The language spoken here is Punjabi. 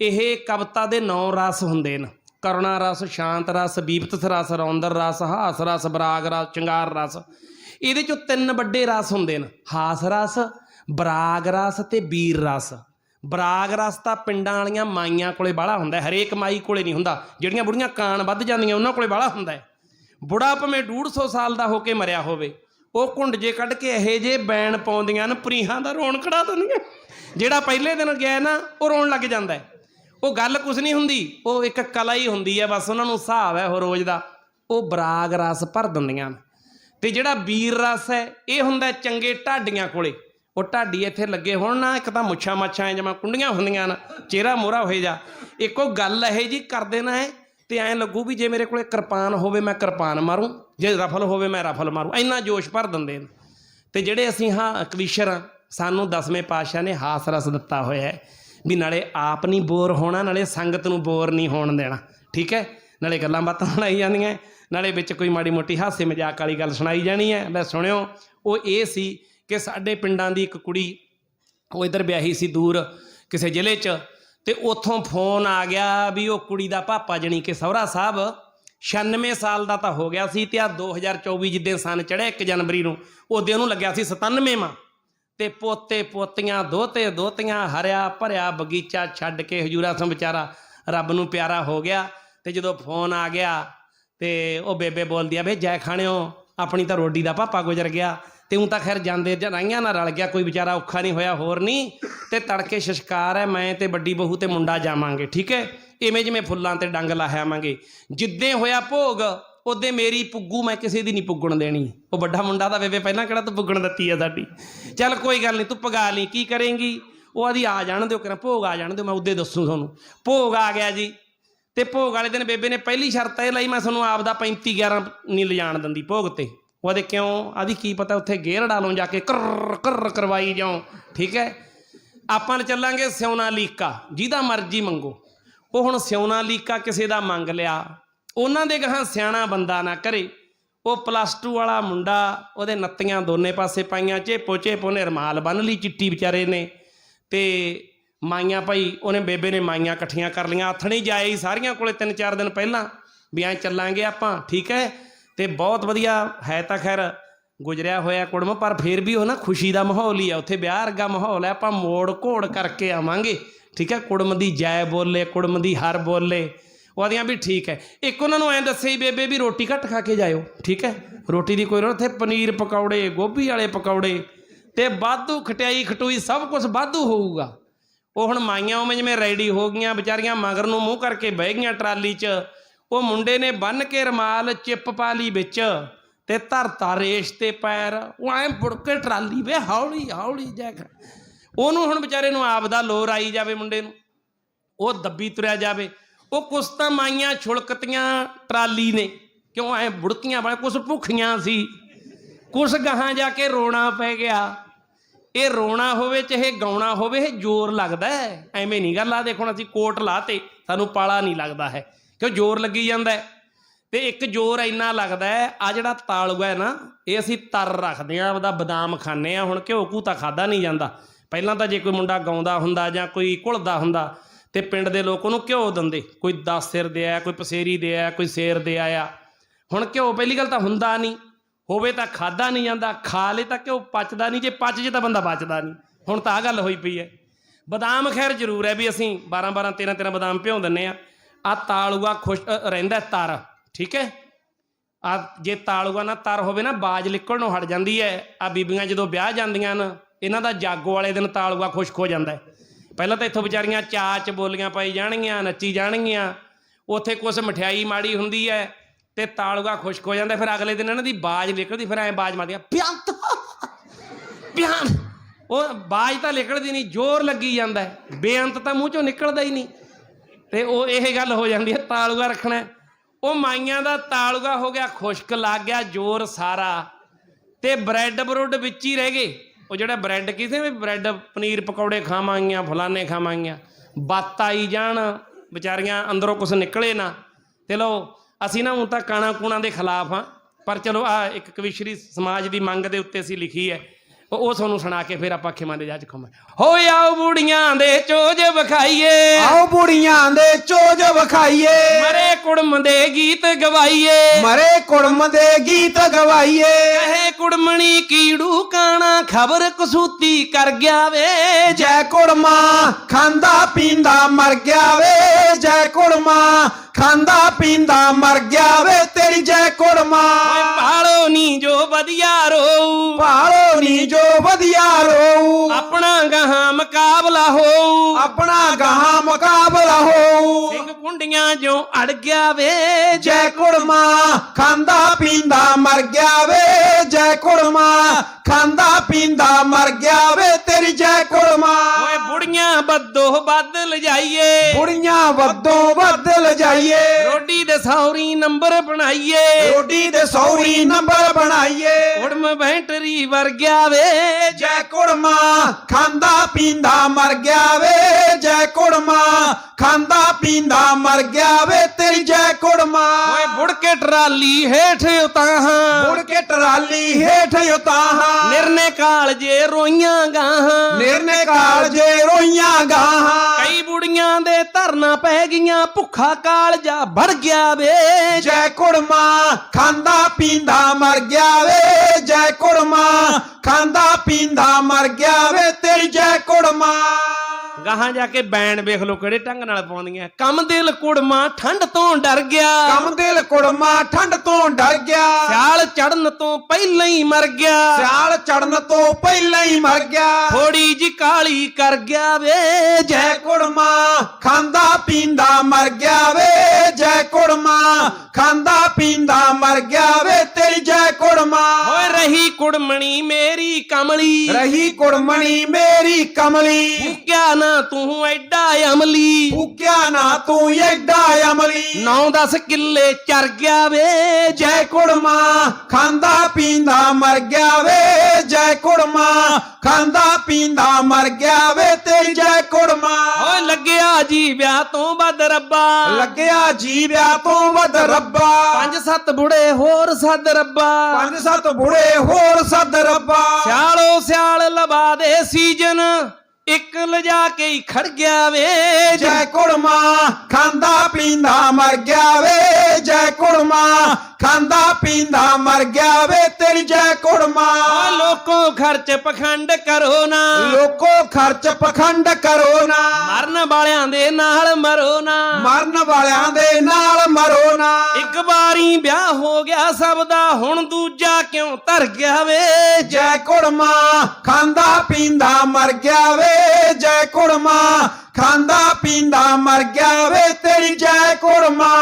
ਇਹ ਕਵਿਤਾ ਦੇ ਨੌ ਰਸ ਹੁੰਦੇ ਨੇ ਕਰੁਣਾ ਰਸ, ਸ਼ਾਂਤ ਰਸ ਬੀਪਤ ਰਸ, ਰੌਂਦਰ ਰਸ, ਹਾਸ ਰਸ, ਬਰਾਗ ਰਸ, ਚੰਗਾਰ ਰਸ। ਇਹਦੇ ਚੋਂ ਤਿੰਨ ਵੱਡੇ ਰਸ ਹੁੰਦੇ ਨੇ ਹਾਸ ਰਸ, ਬਰਾਗ ਰਸ ਤੇ ਬੀਰ ਰਸ। ਬਰਾਗ ਰਸ ਤਾਂ ਪਿੰਡਾਂ ਵਾਲੀਆਂ ਮਾਈਆਂ ਕੋਲੇ ਬਾਹਲਾ ਹੁੰਦਾ ਹਰੇਕ ਮਾਈ ਕੋਲੇ ਨਹੀਂ ਹੁੰਦਾ। ਜਿਹੜੀਆਂ ਬੁੜੀਆਂ ਕਾਨ ਵੱਧ ਜਾਂਦੀਆਂ, ਉਹਨਾਂ ਕੋਲੇ ਬਾਹਲਾ ਹੁੰਦਾ ਹੈ। ਬੁੜਾ ਭਾਵੇਂ 150 ਸਾਲ ਦਾ ਹੋ ਕੇ ਮਰਿਆ ਹੋਵੇ, ਉਹ ਘੁੰਡ ਜੇ ਕੱਢ ਕੇ ਇਹੋ ਜੇ ਬੈਣ ਪਾਉਂਦੀਆਂ ਨੇ ਪ੍ਰੀਹਾਂ ਦਾ ਰੋਣ ਕਢਾ ਦਿੰਦੀਆਂ। ਜਿਹੜਾ ਪਹਿਲੇ ਦਿਨ ਗਿਆ ਨਾ, ਉਹ ਰੋਣ ਲੱਗ ਜਾਂਦਾ ਹੈ। ਉਹ ਗੱਲ ਕੁਝ ਨਹੀਂ ਹੁੰਦੀ ਉਹ ਇੱਕ ਕਲਾ ਹੀ ਹੁੰਦੀ ਹੈ ਬਸ ਉਹਨਾਂ ਨੂੰ ਹਿਸਾਬ ਹੈ ਉਹ ਰੋਜ਼ ਦਾ। ਉਹ ਬਰਾਗ ਰਸ ਭਰ ਦਿੰਦੀਆਂ ਨੇ। ਤੇ ਜਿਹੜਾ ਵੀਰ ਰਸ ਹੈ ਇਹ ਹੁੰਦਾ ਚੰਗੇ ਢਾਡੀਆਂ ਕੋਲੇ। ਉਹ ਢਾਡੀ ਇੱਥੇ ਲੱਗੇ ਹੋਣ ਨਾ ਇੱਕ ਤਾਂ ਮੁੱਛਾਂ ਮਾਛਾਂ ਐ ਜਿਵੇਂ ਕੁੰਡੀਆਂ ਹੁੰਦੀਆਂ ਨੇ ਚਿਹਰਾ ਮੋਹਰਾ ਹੋਏ ਜਾ ਇੱਕੋ ਗੱਲ ਇਹ ਜੀ ਕਰਦੇ ਨਾ ਹੈ ਤੇ ਐਂ ਲੱਗੂ ਵੀ ਜੇ ਮੇਰੇ ਕੋਲੇ ਕਿਰਪਾਨ ਹੋਵੇ ਮੈਂ ਕਿਰਪਾਨ ਮਾਰੂੰ ਜੇ ਰਫਲ ਹੋਵੇ ਮੈਂ ਰਫਲ ਮਾਰੂੰ ਇੰਨਾ ਜੋਸ਼ ਭਰ ਦਿੰਦੇ ਨੇ। ਤੇ ਜਿਹੜੇ ਅਸੀਂ ਹਾਂ ਕਵੀਸ਼ਰ ਹਾਂ, ਸਾਨੂੰ ਦਸਵੇਂ ਪਾਤਸ਼ਾਹ ਨੇ ਹਾਸ ਰਸ ਦਿੱਤਾ ਹੋਇਆ ਹੈ। ਵੀ ਨਾਲੇ ਆਪ ਨਹੀਂ ਬੋਰ ਹੋਣਾ, ਨਾਲੇ ਸੰਗਤ ਨੂੰ ਬੋਰ ਨਹੀਂ ਹੋਣ ਦੇਣਾ। ਠੀਕ ਹੈ? ਨਾਲੇ ਗੱਲਾਂ ਬਾਤਾਂ ਸੁਣਾਈ ਜਾਂਦੀਆਂ ਨਾਲੇ ਵਿੱਚ ਕੋਈ ਮਾੜੀ ਮੋਟੀ ਹਾਸੇ ਮਜ਼ਾਕ ਵਾਲੀ ਗੱਲ ਸੁਣਾਈ ਜਾਣੀ ਹੈ। ਲੈ ਸੁਣਿਓ, ਉਹ ਇਹ ਸੀ ਕਿ ਸਾਡੇ ਪਿੰਡਾਂ ਦੀ ਇੱਕ ਕੁੜੀ, ਉਹ ਇਧਰ ਵਿਆਹੀ ਸੀ ਦੂਰ ਕਿਸੇ ਜ਼ਿਲ੍ਹੇ 'ਚ, ਤੇ ਉੱਥੋਂ ਫੋਨ ਆ ਗਿਆ ਵੀ ਉਹ ਕੁੜੀ ਦਾ ਪਾਪਾ ਜਣੀ ਕਿ ਸਹੁਰਾ ਸਾਹਿਬ 96 ਸਾਲ ਦਾ ਤਾਂ ਹੋ ਗਿਆ ਸੀ ਤੇ ਆ 2024 ਜਿੱਦੇ ਸਨ ਚੜਿਆ 1 ਜਨਵਰੀ ਨੂੰ, ਉਹਦੇ ਉਹਨੂੰ ਲੱਗਿਆ ਸੀ 97ਵਾਂ ਤੇ ਪੋਤੇ ਪੋਤੀਆਂ ਦੋਤੇ ਦੋਤੀਆਂ ਹਰਿਆ ਭਰਿਆ ਬਗੀਚਾ ਛੱਡ ਕੇ ਹਜੂਰਾ ਸਿੰਘ ਵਿਚਾਰਾ ਰੱਬ ਨੂੰ ਪਿਆਰਾ ਹੋ ਗਿਆ ਤੇ ਜਦੋਂ ਫੋਨ ਆ ਗਿਆ ਤੇ ਉਹ ਬੇਬੇ ਬੋਲਦੀ ਆ ਵੇ ਜੈ ਖਾਣਿਓ, ਆਪਣੀ ਤਾਂ ਰੋਡੀ ਦਾ ਪਾਪਾ ਗੁਜ਼ਰ ਗਿਆ, ਤੇ ਉਹ ਤਾਂ ਖੈਰ ਜਾਂਦੇ ਜਨਾਈਆਂ ਨਾਲ ਰਲ ਗਿਆ, ਕੋਈ ਵਿਚਾਰਾ ਔਖਾ ਨਹੀਂ ਹੋਇਆ, ਹੋਰ ਨਹੀਂ, ਤੇ ਤੜਕੇ ਸ਼ਸ਼ਕਾਰ ਹੈ, ਮੈਂ ਤੇ ਵੱਡੀ ਬਹੂ ਤੇ ਮੁੰਡਾ ਜਾਵਾਂਗੇ, ਠੀਕ ਹੈ? ਇਵੇਂ ਜਿਵੇਂ ਫੁੱਲਾਂ ਤੇ ਡੰਗ ਲਾਹਾਵਾਂਗੇ ਜਿੱਦੇ ਹੋਇਆ ਭੋਗ ਉਹਦੇ ਮੇਰੀ ਪੁੱਗੂ ਮੈਂ ਕਿਸੇ ਦੀ ਨਹੀਂ ਪੁੱਗਣ ਦੇਣੀ। ਉਹ ਵੱਡਾ ਮੁੰਡਾ ਤਾਂ ਬੇਬੇ ਪਹਿਲਾਂ ਕਿਹੜਾ ਤੂੰ ਪੁੱਗਣ ਦਿੱਤੀ ਆ ਸਾਡੀ। ਚੱਲ ਕੋਈ ਗੱਲ ਨਹੀਂ, ਤੂੰ ਪਗਾ ਲਈ, ਕੀ ਕਰੇਂਗੀ? ਉਹ ਆਦੀ ਆ ਜਾਣ ਦਿਓ ਕਿਰਾਂ ਭੋਗ ਆ ਜਾਣ ਦਿਓ, ਮੈਂ ਉਹਦੇ ਦੱਸੂ ਤੁਹਾਨੂੰ। ਭੋਗ ਆ ਗਿਆ ਜੀ। ਤੇ ਭੋਗ ਵਾਲੇ ਦਿਨ ਬੇਬੇ ਨੇ ਪਹਿਲੀ ਸ਼ਰਤ ਇਹ ਲਈ, ਮੈਂ ਤੁਹਾਨੂੰ ਆਪ ਦਾ 35 11 ਨਹੀਂ ਲਿਜਾਣ ਦਿੰਦੀ ਭੋਗ ਤੇ। ਉਹਦੇ ਕਿਉਂ? ਆਦੀ ਕੀ ਪਤਾ ਉੱਥੇ ਗੇਰ ਡਾਲੋਂ ਜਾ ਕੇ ਕਰ ਕਰ ਕਰਵਾਈ ਜਾਉ। ਠੀਕ ਹੈ? ਆਪਾਂ ਚੱਲਾਂਗੇ ਸਿਉਨਾ ਲੀਕਾ, ਜਿਹਦਾ ਮਰਜ਼ੀ ਮੰਗੋ। ਉਹ ਹੁਣ ਸਿਉਨਾ ਲੀਕਾ ਕਿਸੇ ਦਾ ਮੰਗ ਲਿਆ। ਉਹਨਾਂ ਦੇ ਗਾਹਾਂ ਸਿਆਣਾ ਬੰਦਾ ਨਾ ਕਰੇ। ਉਹ ਪਲੱਸ 2 ਵਾਲਾ ਮੁੰਡਾ, ਉਹਦੇ ਨੱਤੀਆਂ ਦੋਨੇ ਪਾਸੇ ਪਾਈਆਂ, ਚੇਪੋ ਚੇਪੋ ਨੇ ਰਮਾਲ ਬੰਨ ਲਈ ਚਿੱਟੀ ਵਿਚਾਰੇ ਨੇ। ਤੇ ਮਾਈਆਂ ਭਾਈ, ਉਹਨੇ ਬੇਬੇ ਨੇ ਮਾਈਆਂ ਇਕੱਠੀਆਂ ਕਰ ਲਈਆਂ। ਆਥਣੀ ਹੀ ਜਾਏ ਸਾਰੀਆਂ ਕੋਲੇ ਤਿੰਨ ਚਾਰ ਦਿਨ ਪਹਿਲਾਂ ਵੀ ਐਂ ਚੱਲਾਂਗੇ ਆਪਾਂ, ਠੀਕ ਹੈ? ਤੇ ਬਹੁਤ ਵਧੀਆ ਹੈ ਤਾਂ ਖੈਰ ਗੁਜਰਿਆ ਹੋਇਆ ਕੁੜਮ, ਪਰ ਫਿਰ ਵੀ ਉਹ ਨਾ ਖੁਸ਼ੀ ਦਾ ਮਾਹੌਲ ਹੀ ਆ। ਉੱਥੇ ਵਿਆਹ ਵਰਗਾ ਮਾਹੌਲ ਹੈ, ਆਪਾਂ ਮੋੜ ਘੋੜ ਕਰਕੇ ਆਵਾਂਗੇ। ਠੀਕ ਹੈ? ਕੁੜਮ ਦੀ ਜੈ ਬੋਲੇ, ਕੁੜਮ ਦੀ ਹਰ ਬੋਲੇ। ਉਹ ਆਦੀਆਂ ਵੀ ਠੀਕ ਹੈ। ਇੱਕ ਉਹਨਾਂ ਨੂੰ ਐਂ ਦੱਸੇ ਬੇਬੇ ਵੀ ਰੋਟੀ ਘੱਟ ਖਾ ਕੇ ਜਾਇਓ, ਠੀਕ ਹੈ? ਰੋਟੀ ਦੀ ਕੋਈ ਰੋ ਉੱਥੇ ਪਨੀਰ ਪਕੌੜੇ, ਗੋਭੀ ਵਾਲੇ ਪਕੌੜੇ ਤੇ ਬਾਧੂ ਖਟਿਆਈ ਖਟੂਈ ਸਭ ਕੁਝ ਬਾਧੂ ਹੋਊਗਾ। ਉਹ ਹੁਣ ਮਾਈਆਂ ਉਵੇਂ ਜਿਵੇਂ ਰੈਡੀ ਹੋ ਗਈਆਂ, ਵਿਚਾਰੀਆਂ ਮਗਰ ਨੂੰ ਮੂੰਹ ਕਰਕੇ ਬਹਿ ਗਈਆਂ ਟਰਾਲੀ 'ਚ। ਉਹ ਮੁੰਡੇ ਨੇ ਬੰਨ ਕੇ ਰਮਾਲ ਚਿੱਪ ਪਾ ਲਈ ਵਿੱਚ ਤੇ ਧਰਤਾ ਰੇਸ਼ ਤੇ ਪੈਰ। ਉਹ ਐਂ ਬੁੜ ਕੇ ਟਰਾਲੀ ਵੇ, ਹੌਲੀ ਹੌਲੀ ਜੈ ਉਹਨੂੰ ਹੁਣ ਵਿਚਾਰੇ ਨੂੰ ਆਪ ਦਾ ਲੋਰ ਆਈ ਜਾਵੇ ਮੁੰਡੇ ਨੂੰ। ਉਹ ਦੱਬੀ ਤੁਰਿਆ ਜਾਵੇ। ਉਹ ਕੁਛ ਤਾਂ ਮਾਈਆਂ ਛੁਲਕਤੀਆਂ ਟਰਾਲੀ ਨੇ। ਕਿਉਂ ਐ ਬੁੜਕੀਆਂ ਵਾਲੇ? ਕੁਛ ਭੁੱਖੀਆਂ ਸੀ। ਕੁਛ ਗਾਹਾਂ ਜਾ ਕੇ ਰੋਣਾ ਪੈ ਗਿਆ। ਇਹ ਰੋਣਾ ਹੋਵੇ ਚਾਹੇ ਗਾਉਣਾ ਹੋਵੇ, ਇਹ ਜ਼ੋਰ ਲੱਗਦਾ ਹੈ। ਐਵੇਂ ਨਹੀਂ ਗੱਲ ਆ ਦੇਖੋ ਅਸੀਂ ਕੋਟ ਲਾਤੇ, ਸਾਨੂੰ ਪਾਲਾ ਨਹੀਂ ਲੱਗਦਾ ਹੈ। ਕਿਉਂ ਜ਼ੋਰ ਲੱਗੀ ਜਾਂਦਾ ਤੇ ਇੱਕ ਜ਼ੋਰ ਇੰਨਾ ਲੱਗਦਾ ਹੈ ਆ ਜਿਹੜਾ ਤਾਲੂਆ ਹੈ ਨਾ, ਇਹ ਅਸੀਂ ਤਰ ਰੱਖਦੇ ਆ ਉਹਦਾ ਬਦਾਮ ਖਾਂਦੇ ਆ ਹੁਣ ਘਿਓ ਘੂ ਤਾਂ ਖਾਦਾ ਨਹੀਂ ਜਾਂਦਾ। ਪਹਿਲਾਂ ਤਾਂ ਜੇ ਕੋਈ ਮੁੰਡਾ ਗਾਉਂਦਾ ਹੁੰਦਾ ਜਾਂ ਕੋਈ ਘੁਲਦਾ ਹੁੰਦਾ ਤੇ ਪਿੰਡ ਦੇ ਲੋਕ ਉਹਨੂੰ ਘਿਓ ਦਿੰਦੇ। ਕੋਈ 10 ਸਿਰ ਦੇ ਆਇਆ ਕੋਈ ਪਸੇਰੀ ਦੇ ਆਇਆ ਕੋਈ ਸੇਰ ਦੇ ਆਇਆ। ਹੁਣ ਘਿਓ ਪਹਿਲੀ ਗੱਲ ਤਾਂ ਹੁੰਦਾ ਨਹੀਂ। ਹੋਵੇ ਤਾਂ ਖਾਦਾ ਨਹੀਂ ਜਾਂਦਾ, ਖਾ ਲੇ ਤਾਂ ਘਿਓ ਪਚਦਾ ਨਹੀਂ, ਜੇ ਪਚ ਜੇ ਤਾਂ ਬੰਦਾ ਬਚਦਾ ਨਹੀਂ। ਹੁਣ ਤਾਂ ਆ ਗੱਲ ਹੋਈ ਪਈ ਹੈ। ਬਦਾਮ ਖੈਰ ਜ਼ਰੂਰ ਹੈ ਵੀ ਅਸੀਂ 12 12 13 13 ਬਦਾਮ ਭਿਉਂ ਦਿੰਨੇ ਆ। ਆ ਤਾਲੂਆ ਖੁਸ਼ ਰਹਿੰਦਾ ਤਰ, ਠੀਕ ਹੈ? ਆ ਜੇ ਤਾਲੂਆ ਨਾ ਤਰ ਹੋਵੇ ਨਾ, ਬਾਜ ਨਿਕਲਣੋਂ ਹਟ ਜਾਂਦੀ ਹੈ। ਆ ਬੀਬੀਆਂ ਜਦੋਂ ਵਿਆਹ ਜਾਂਦੀਆਂ ਨੇ ਇਹਨਾਂ ਦਾ ਜਾਗੋ ਵਾਲੇ ਦਿਨ ਤਾਲੂਆ ਖੁਸ਼ਕ ਹੋ ਜਾਂਦਾ ਹੈ। ਪਹਿਲਾਂ ਤਾਂ ਇੱਥੋਂ ਵਿਚਾਰੀਆਂ ਚਾਚ ਬੋਲੀਆਂ ਪਾਈ ਜਾਣਗੀਆਂ, ਨੱਚੀ ਜਾਣਗੀਆਂ। ਉੱਥੇ ਕੁਛ ਮਠਿਆਈ ਮਾੜੀ ਹੁੰਦੀ ਹੈ ਤੇ ਤਾਲੂਗਾ ਖੁਸ਼ਕ ਹੋ ਜਾਂਦਾ, ਫਿਰ ਅਗਲੇ ਦਿਨ ਇਹਨਾਂ ਦੀ ਬਾਜ ਨਿਕਲਦੀ, ਫਿਰ ਐਂ ਬਾਜ ਮਾਰਦੀਆਂ ਪਿਆੰਤ ਪਿਆਨ ਉਹ ਬਾਜ ਤਾਂ ਨਿਕਲਦੀ ਨਹੀਂ, ਜ਼ੋਰ ਲੱਗੀ ਜਾਂਦਾ ਬੇਅੰਤ ਤਾਂ ਮੂੰਹ ਚੋਂ ਨਿਕਲਦਾ ਹੀ ਨਹੀਂ। ਤੇ ਉਹ ਇਹ ਗੱਲ ਹੋ ਜਾਂਦੀ ਹੈ ਤਾਲੂਗਾ ਰੱਖਣਾ ਉਹ ਮਾਈਆਂ ਦਾ ਤਾਲੂਗਾ ਹੋ ਗਿਆ, ਖੁਸ਼ਕ ਲੱਗ ਗਿਆ, ਜ਼ੋਰ ਸਾਰਾ। ਤੇ ਬ੍ਰੈਡ ਬਰੁੱਡ ਵਿੱਚ ਹੀ ਰਹਿ ਗਏ। ਉਹ ਜਿਹੜਾ ਬ੍ਰੈਡ ਕਿਸੇ ਵੀ ਬ੍ਰੈਡ ਪਨੀਰ ਪਕੌੜੇ ਖਾਵਾਂਗੀਆਂ ਫਲਾਨੇ ਖਾਵਾਂਗੀਆਂ। ਬੱਤ ਆਈ ਜਾਣ, ਵਿਚਾਰੀਆਂ ਅੰਦਰੋਂ ਕੁਝ ਨਿਕਲੇ ਨਾ। ਤੇ ਲੋ ਅਸੀਂ ਨਾ ਹੁਣ ਤਾਂ ਕਾਣਾ ਕੂਣਾ ਦੇ ਖਿਲਾਫ ਆ ਪਰ ਚਲੋ ਆ ਇੱਕ ਕਵਿਸ਼ਰੀ ਸਮਾਜ ਦੀ ਮੰਗ ਦੇ ਉੱਤੇ ਅਸੀਂ ਲਿਖੀ ਹੈ। ਉਹ ਉਹ ਤੁਹਾਨੂੰ ਸੁਣਾ ਕੇ ਫਿਰ ਆਪਾਂ ਖਿਮਾਂ ਦੇ ਜੱਜ ਖੁੰਮ ਹੋ ਆਓ ਬੁੜੀਆਂ ਦੇ ਚੋਜ ਵਿਖਾਈਏ। ਆਓ ਬੁੜੀਆਂ ਦੇ ਚੋਜ ਵਿਖਾਈਏ। ਮਰੇ ਕੁੜਮ ਦੇ ਗੀਤ ਗਵਾਈਏ। ਮਰੇ ਕੁੜਮ ਦੇ ਗੀਤ ਗਵਾਈਏ। ਕਹੇ ਕੁੜਮਣੀ ਕੀੜੂ ਕਾਣਾ ਖਬਰ ਕਸੂਤੀ ਕਰ ਗਿਆ ਵੇ। ਜੈ ਕੁੜਮਾ ਖਾਂਦਾ ਪੀਂਦਾ ਮਰ ਗਿਆ ਵੇ। ਜੈ ਕੁੜਮਾ ਖਾਂਦਾ ਪੀਂਦਾ ਮਰ ਗਿਆ ਵੇ ਤੇਰੀ ਜੈ ਕੁੜਮਾ। ਪਾਲੋ ਨੀ ਜੋ ਵਧੀਆ ਰੋਊ। ਭਾਲੋ ਨੀ ਜੋ ਵਧੀਆ ਰੋਊ। ਆਪਣਾ ਗਾਹਾਂ ਮੁਕਾਬਲਾ ਹੋਊ। ਆਪਣਾ ਗਾਹਾਂ ਮੁਕਾਬਲਾ ਹੋਊ। ਸਿੰਘ ਕੁੰਡੀਆਂ ਜੋ ਅੜ ਗਿਆ ਵੇ। ਜੈ ਕੁੜਮਾ ਖਾਂਦਾ ਪੀਂਦਾ ਮਰ ਗਿਆ ਵੇ। ਜੈ ਕੁੜਮਾ ਖਾਂਦਾ ਪੀਂਦਾ ਮਰ ਗਿਆ ਵੇ। ਤੇਰੀ ਜੈ ਕੁੜਮਾ। ਬੱਦੋ ਬਦਲ ਜਾਈਏ ਬੁੜੀਆਂ ਵੱਧੋਂ ਵੱਧ ਲਜਾਈਏ। ਰੋਡੀ ਦੇ ਸੌਰੀ ਨੰਬਰ ਬਣਾਈਏ। ਰੋਟੀ ਦੇ ਸੌਰੀ ਨੰਬਰ ਬਣਾਈਏ। ਕੁੜਮ ਬੈਟਰੀ ਵਰ ਗਿਆ ਵੇ। ਜੈ ਕੁੜਮਾ ਖਾਂਦਾ ਪੀਂਦਾ ਮਰ ਗਿਆ ਵੇ। ਜੈ ਕੁੜਮਾ ਖਾਂਦਾ ਪੀਂਦਾ ਮਰ ਗਿਆ ਵੇ ਤੇਰੀ ਜੈ ਕੁੜਮਾ। ਓਏ ਬੁੜ ਕੇ ਟਰਾਲੀ ਹੇਠ ਉਤਾਹਾਂ ਮੁੜ ਕੇ ਟਰਾਲੀ ਹੇਠ ਉਤਾਹਾਂ ਨਿਰਨੇ ਕਾਲਜੇ ਰੋਈਆਂ ਗਾਹਾਂ ਨਿਰਨੇ ਕਾਲਜੇ ਰੋਈਆਂ ਗਾਹਾਂ ਕਈ ਬੁੜੀਆਂ ਦੇ ਧਰਨਾ ਪੈ ਗਈਆਂ ਭੁੱਖਾ ਕਾਲਜਾ ਵੜ ਗਿਆ ਵੇ। ਜੈ ਕੁੜਮਾ ਖਾਂਦਾ ਪੀਂਦਾ ਮਰ ਗਿਆ ਵੇ ਜੈ ਕੁੜਮਾ ਖਾਂਦਾ ਪੀਂਦਾ ਮਰ ਗਿਆ ਵੇ ਤੇਰੀ ਜੈ ਕੁੜਮਾ। ਗਾਹਾਂ ਜਾ ਕੇ ਬੈਣ ਵੇਖ ਲੋ ਕਿਹੜੇ ਢੰਗ ਨਾਲ ਪਾਉਂਦੀਆਂ। ਕੰਮ ਦਿਲ ਕੁੜਮਾ ਠੰਡ ਤੋਂ ਡਰ ਗਿਆ। ਕੰਮ ਦਿਲ ਕੁੜਮਾ ਠੰਡ ਤੋਂ ਡਰ ਗਿਆ। ਸਿਆਲ ਚੜਨ ਤੋਂ ਪਹਿਲਾਂ ਹੀ ਮਰ ਗਿਆ। ਸਿਆਲ ਚੜਨ ਤੋਂ ਪਹਿਲਾਂ ਹੀ ਮਰ ਗਿਆ। ਥੋੜੀ ਜੀ ਕਾਲੀ ਕਰ ਗਿਆ ਵੇ ਜੈ ਕੁੜਮਾ। ਖਾਂਦਾ ਪੀਂਦਾ ਮਰ ਗਿਆ ਵੇ ਜੈ ਕੁੜਮਾ। ਖਾਂਦਾ ਪੀਂਦਾ ਮਰ ਗਿਆ ਵੇ ਤੇਰੀ ਜੈ ਕੁੜਮਾ। ਰਹੀ ਕੁੜਮਣੀ ਮੇਰੀ ਕਮਲੀ। ਰਹੀ ਕੁੜਮਣੀ ਮੇਰੀ ਕਮਲੀ। ਫੂਕਿਆ ਨਾ ਤੂੰ ਐਡਾ ਅਮਲੀ। ਫੂਕਿਆ ਨਾ ਤੂੰ ਐਡਾ ਅਮਲੀ। 9-10 ਕਿੱਲੇ ਚਰ ਗਿਆ ਵੇ। ਜੈ ਕੁੜਮਾ ਖਾਂਦਾ ਪੀਂਦਾ ਮਰ ਗਿਆ ਵੇ। ਜੈ ਕੁੜਮਾ ਖਾਂਦਾ ਪੀਂਦਾ ਮਰ ਗਿਆ ਵੇ। ਤੇਰੀ ਜੈ ਕੁੜਮਾ। ਓਏ ਲੱਗਿਆ ਜੀ ਵਿਆਹ ਤੋਂ ਵੱਧ ਰੱਬਾ। ਲੱਗਿਆ ਜੀ ਵਿਆਹ ਤੋਂ ਵੱਧ ਰੱਬਾ। ਪੰਜ ਸੱਤ ਬੁੜੇ ਹੋਰ ਸੱਦ ਰੱਬਾ। ਪੰਜ ਸੱਤ ਬੁੜੇ ਹੋਰ ਸੱਦ ਰੱਬਾ। ਸਿਆਲੋ ਸਿਆਲ ਲਵਾ ਦੇ ਸੀਜਨ ਇੱਕ ਲਿਜਾ ਕੇ ਹੀ ਖੜ ਗਿਆ ਵੇ ਜੈ। ਕੁੜਮਾ ਖਾਂਦਾ ਪੀਂਦਾ ਮਰ ਗਿਆ ਵੇ ਜੈ ਕੁੜਮਾ ਖਾਂਦਾ ਪੀਂਦਾ ਮਰ ਗਿਆ ਵੇ ਤੇਰੀ ਜੈ ਕੁੜਮਾ। ਲੋਕੋ ਖਰਚ ਪਖੰਡ ਕਰੋ ਨਾ। ਲੋਕੋ ਖਰਚ ਪਖੰਡ ਕਰੋ ਨਾ। ਮਰਨ ਵਾਲਿਆਂ ਦੇ ਨਾਲ ਮਰੋ ਨਾ। ਮਰਨ ਵਾਲਿਆਂ ਦੇ ਨਾਲ ਮਰੋ ਨਾ। ਇੱਕ ਵਾਰੀ ਵਿਆਹ ਹੋ ਗਿਆ ਸਭ ਦਾ ਹੁਣ ਦੂਜਾ ਕਿਉਂ ਧਰ ਗਿਆ ਵੇ? ਜੈ ਕੁੜਮਾ ਖਾਂਦਾ ਪੀਂਦਾ ਮਰ ਗਿਆ ਵੇ। ਜੈ ਕੁੜਮਾ ਖਾਂਦਾ ਪੀਂਦਾ ਮਰ ਗਿਆ ਵੇ। ਤੇਰੀ ਜੈ ਕੁੜਮਾ।